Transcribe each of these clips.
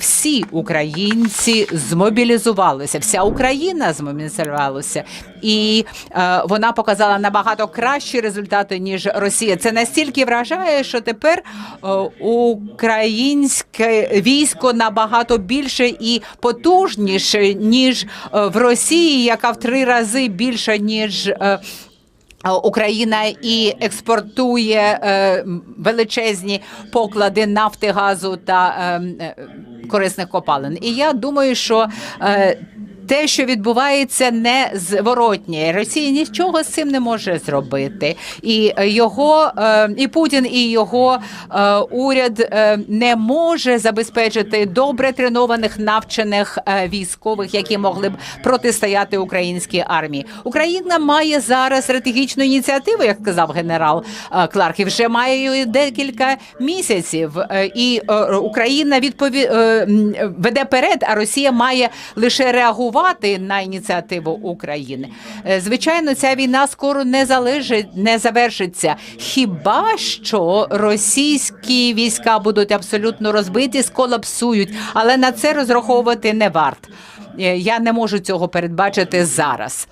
всі українці змобілізувалися, вся Україна змобілізувалася, і е, вона показала набагато кращі результати ніж Росія. Це настільки вражає, що тепер е, українське військо набагато більше і потужніше ніж е, в Росії, яка в три рази більша ніж. е, Україна і експортує е, величезні поклади нафти, газу та е, е, корисних копалин. І я думаю, що е, те, що відбувається, не зворотнє. Росія нічого з цим не може зробити. І його е, і Путін, і його е, уряд е, не може забезпечити добре тренованих навчених е, військових, які могли б протистояти українській армії. Україна має зараз стратегічну ініціативу, як сказав генерал Кларк, і вже має її декілька місяців. І Україна відпові... веде перед, а Росія має лише реагувати на ініціативу України. Е, Звичайно, ця війна скоро не залежить, не завершиться. Хіба що російські війська будуть абсолютно розбиті, сколапсують, але на це розраховувати не варт. Е, Я не можу цього передбачити зараз.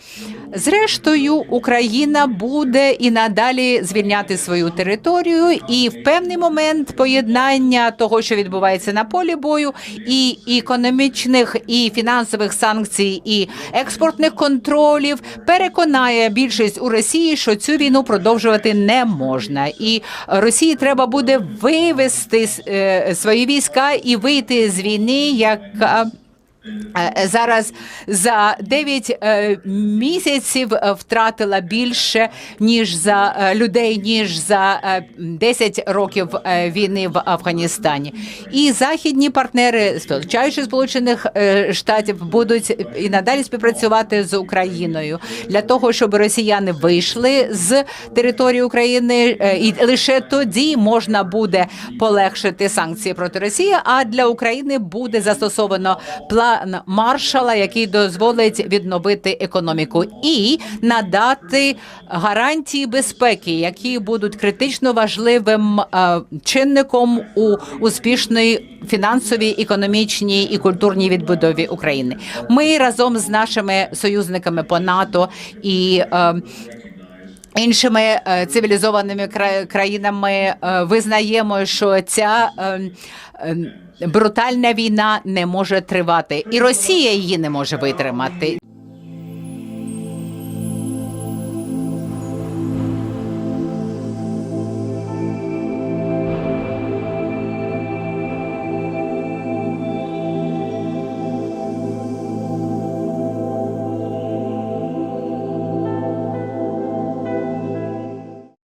Зрештою, Україна буде і надалі звільняти свою територію, і в певний момент поєднання того, що відбувається на полі бою, і економічних і фінансових санкцій, і експортних контролів переконає більшість у Росії, що цю війну продовжувати не можна, і Росії треба буде вивести е, свої війська і вийти з війни, яка Зараз за 9 е, місяців е, втратила більше ніж за е, людей, ніж за е, 10 років е, війни в Афганістані. І західні партнери, включаючи Сполучених е, Штатів, будуть і надалі співпрацювати з Україною для того, щоб росіяни вийшли з території України, е, і лише тоді можна буде полегшити санкції проти Росії. А для України буде застосовано план Маршала, який дозволить відновити економіку і надати гарантії безпеки, які будуть критично важливим е, чинником у успішної фінансовій, економічній і культурній відбудові України. Ми разом з нашими союзниками по НАТО і е, Іншими е, цивілізованими кра- країнами е, визнаємо, що ця е, е, брутальна війна не може тривати, і Росія її не може витримати.